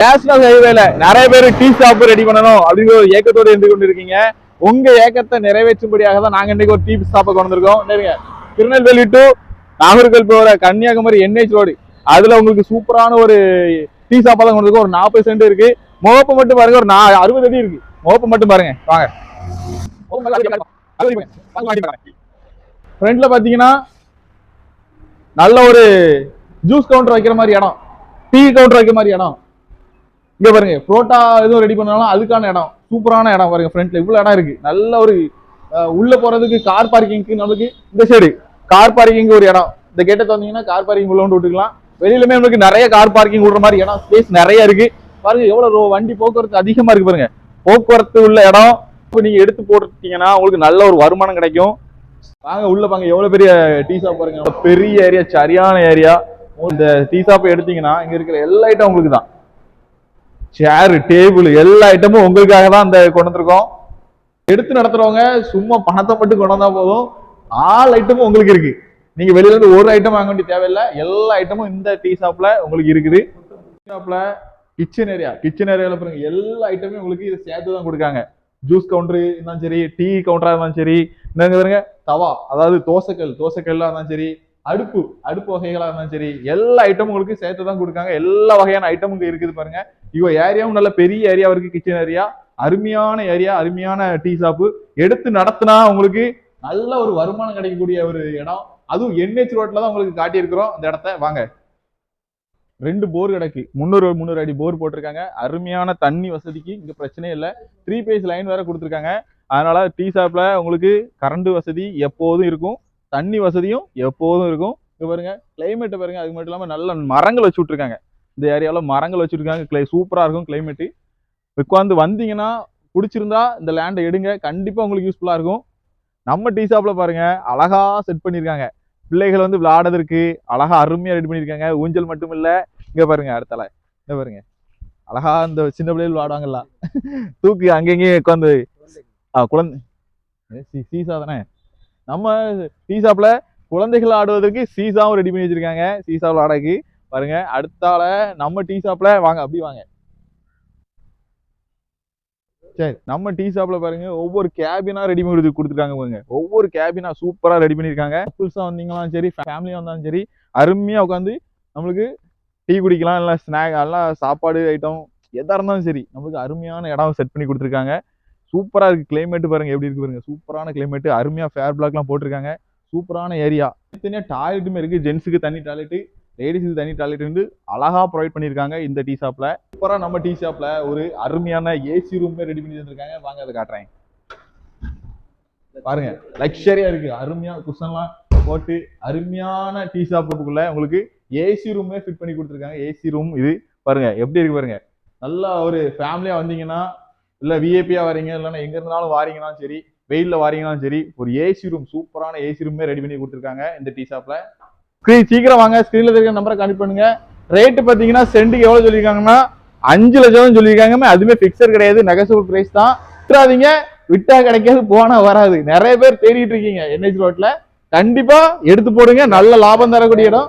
National ஹைவேல நிறைய பேர் டீ ஷாப் ரெடி பண்ணணும் அப்படிங்கிற ஒரு ஏக்கத்தோடு இருந்து கொண்டு இருக்கீங்க உங்க ஏக்கத்தை நிறைவேற்றும்படியாக தான் நாங்க இன்னைக்கு ஒரு டீ ஷாப்பை கொண்டு வந்திருக்கோம் திருநெல்வேலி டு நாகர்கோவில் போகிற கன்னியாகுமரி என்ஹெச் ரோடு. அதுல உங்களுக்கு சூப்பரான ஒரு டீ ஷாப்பா தான் கொண்டு இருக்கோம் ஒரு நாற்பது சென்ட் இருக்கு. முகப்பு மட்டும் பாருங்க. ஒரு நா- அறுபது அடி இருக்கு. முகப்பு மட்டும் பாருங்க. வாங்க. ஃப்ரண்ட்ல பாத்தீங்கன்னா நல்ல ஒரு ஜூஸ் கவுண்டர் வைக்கிற மாதிரி இடம். டீ கவுண்டர் வைக்கிற மாதிரி இடம். இங்கே பாருங்க புரோட்டா எதுவும் ரெடி பண்ணாலும் அதுக்கான இடம் சூப்பரான இடம் பாருங்க ஃப்ரண்ட்ல இவ்வளோ இடம் இருக்கு. நல்ல ஒரு உள்ள போறதுக்கு கார் பார்க்கிங்க்கு நமக்கு இந்த சைடு கார் பார்க்கிங் ஒரு இடம். இந்த கேட்டை தந்தீங்கன்னா கார் பார்க்கிங் உள்ள கொண்டு விட்டுக்கலாம். வெளியிலுமே நமக்கு நிறைய கார் பார்க்கிங் விடுற மாதிரி இடம் ஸ்பேஸ் நிறைய இருக்கு. பாருங்க எவ்வளவு ரோ- வண்டி போக்குவரத்து அதிகமா இருக்கு பாருங்க. போக்குவரத்து உள்ள இடம் இப்போ நீங்க எடுத்து போட்டுட்டீங்கன்னா உங்களுக்கு நல்ல ஒரு வருமானம் கிடைக்கும். வாங்க உள்ள பாங்க எவ்வளவு பெரிய டீ ஷாப் பாருங்க. பெரிய ஏரியா சரியான ஏரியா இந்த டீ ஷாப் எடுத்தீங்கன்னா இங்க இருக்கிற எல்லா ஐட்டம் உங்களுக்கு தான். சேரு டேபிள் எல்லா ஐட்டமும் உங்களுக்காக தான் அந்த கொண்டு வந்திருக்கோம். எடுத்து நடத்துறவங்க சும்மா பணத்தை மட்டும் கொண்டு வந்தா போதும். ஆல் ஐட்டமும் உங்களுக்கு இருக்கு. நீங்க வெளியில இருந்து ஒரு ஐட்டம் வாங்க வேண்டிய தேவையில்லை. எல்லா ஐட்டமும் இந்த டீ ஷாப்ல உங்களுக்கு இருக்குது. ஷாப்ல கிச்சன் ஏரியா கிச்சன் ஏரியாவில் பாருங்க எல்லா ஐட்டமும் உங்களுக்கு இதை சேர்த்து தான் கொடுக்காங்க ஜூஸ் கவுண்டர் இருந்தாலும் சரி டீ கவுண்டரா இருந்தாலும் சரி. இந்த பாருங்க தவா அதாவது தோசைக்கல் தோசைக்கல்லாக இருந்தாலும் சரி. அடுப்பு அடுப்பு வகைகளாக இருந்தாலும் சரி எல்லா ஐட்டமும் உங்களுக்கு சேர்த்து தான் கொடுக்காங்க. எல்லா வகையான ஐட்டமும் இங்கே இருக்குது பாருங்க. இவ ஏரியாவும் நல்ல பெரிய ஏரியா இருக்கு கிச்சன் ஏரியா அருமையான ஏரியா அருமையான டீ ஷாப்பு எடுத்து நடத்தினா உங்களுக்கு நல்ல ஒரு வருமானம் கிடைக்கக்கூடிய ஒரு இடம். அதுவும் என்ஹெச் ரோட்ல தான் உங்களுக்கு காட்டியிருக்கிறோம். அந்த இடத்த வாங்க. ரெண்டு போர் கிடக்கு. முந்நூறு முந்நூறு அடி போர் போட்டிருக்காங்க. அருமையான தண்ணி வசதிக்கு இங்கே பிரச்சனையே இல்லை. த்ரீ பேஸ் லைன் வேற கொடுத்துருக்காங்க. அதனால டீ ஷாப்ல உங்களுக்கு கரண்ட் வசதி எப்போதும் இருக்கும். தண்ணி வசதியும் எப்போதும் இருக்கும். இது பாருங்க கிளைமேட்டை பாருங்க அது மட்டும் இல்லாமல் நல்ல மரங்கள் வச்சு விட்ருக்காங்க இந்த ஏரியாவில் மரங்கள் வச்சிருக்காங்க கிளை சூப்பராக இருக்கும் கிளைமேட்டு உட்காந்து வந்தீங்கன்னா பிடிச்சிருந்தா இந்த லேண்டை எடுங்க. கண்டிப்பாக உங்களுக்கு யூஸ்ஃபுல்லாக இருக்கும். நம்ம டீ ஷாப்பில் பாருங்கள் அழகா செட் பண்ணியிருக்காங்க பிள்ளைகள் வந்து விளையாடுறதுக்கு அழகா அருமையாக ரெடி பண்ணியிருக்காங்க ஊஞ்சல் மட்டும் இல்லை. இங்கே பாருங்க அடுத்தால இங்கே பாருங்க. அழகாக இந்த சின்ன பிள்ளைகள் விளையாடுவாங்கல்ல. தூக்கி அங்கங்கேயும் உட்காந்து ஆ குழந்தை. ஏ, சீசா தானே? நம்ம டீ குழந்தைகள் ஆடுவதற்கு சீசாவும் ரெடி பண்ணி வச்சுருக்காங்க. சீசாவில் விளையாடக்கு பாருங்க அடுத்தால நம்ம டீ ஷாப்பில் வாங்க அப்படி வாங்க. சரி நம்ம டீ ஷாப்பில் பாருங்க ஒவ்வொரு கேபினாக ரெடி பண்ணி கொடுத்துருக்காங்க பாருங்க. ஒவ்வொரு கேபினாக சூப்பராக ரெடி பண்ணியிருக்காங்க புதுசாக வந்தீங்களாலும் சரி ஃபேமிலியாக வந்தாலும் சரி அருமையாக உட்காந்து நம்மளுக்கு டீ குடிக்கலாம் இல்லை ஸ்நாக் எல்லாம் சாப்பாடு ஐட்டம் எதாக இருந்தாலும் சரி நம்மளுக்கு அருமையான இடம் செட் பண்ணி கொடுத்துருக்காங்க. சூப்பரா இருக்கு. கிளைமேட் பாருங்க எப்படி இருக்கு பாருங்க. சூப்பரான கிளைமேட் அருமையா ஃபேர் பிளாக்லாம் போட்டிருக்காங்க. சூப்பரான ஏரியா தனியாக டாய்லெட்டுமே இருக்கு. ஜென்ஸுக்கு தனி டாய்லெட்டு லேடிஸுக்கு தனி டாய்லெட் வந்து அழகா ப்ரொவைட் பண்ணியிருக்காங்க இந்த டீ ஷாப்ல சூப்பராக நம்ம டீ ஷாப்ல ஒரு அருமையான ஏசி ரூமே ரெடி பண்ணி தந்திருக்காங்க. வாங்க அதை காட்டுறேன். பாருங்க லக்ஷரியா இருக்கு. அருமையா குஷன்லாம் போட்டு அருமையான டீ ஷாப்புக்குள்ள உங்களுக்கு ஏசி ரூமே ஃபிட் பண்ணி கொடுத்துருக்காங்க. ஏசி ரூம் இது. பாருங்க எப்படி இருக்கு பாருங்க. நல்லா ஒரு ஃபேமிலியா வந்தீங்கன்னா இல்ல விஐபியா வரீங்க இல்லைன்னா எங்க இருந்தாலும் வாரீங்கனாலும் சரி வெயில்ல வாரீங்கனாலும் சரி ஒரு ஏசி ரூம் சூப்பரான ஏசி ரூமே ரெடி பண்ணி கொடுத்துருக்காங்க இந்த டீ ஷாப்ல ஸ்க்ரீன் சீக்கிரம் வாங்க ஸ்க்ரீன்ல இருக்கிற நம்பரை கனெக்ட் பண்ணுங்க. ரேட்டு பார்த்தீங்கன்னா சென்ட்டுக்கு எவ்வளவு சொல்லியிருக்காங்கன்னா அஞ்சு லட்சம் சொல்லியிருக்காங்க அதுவுமே ஃபிக்ஸர் கிடையாது நெகசபிள் ப்ரைஸ் தான். விட்டுறாதீங்க விட்டா கிடைக்காது போனா வராது. நிறைய பேர் தேடிட்டு இருக்கீங்க என்ஹெச் ரோட்ல கண்டிப்பா எடுத்து போடுங்க நல்ல லாபம் தரக்கூடிய இடம்.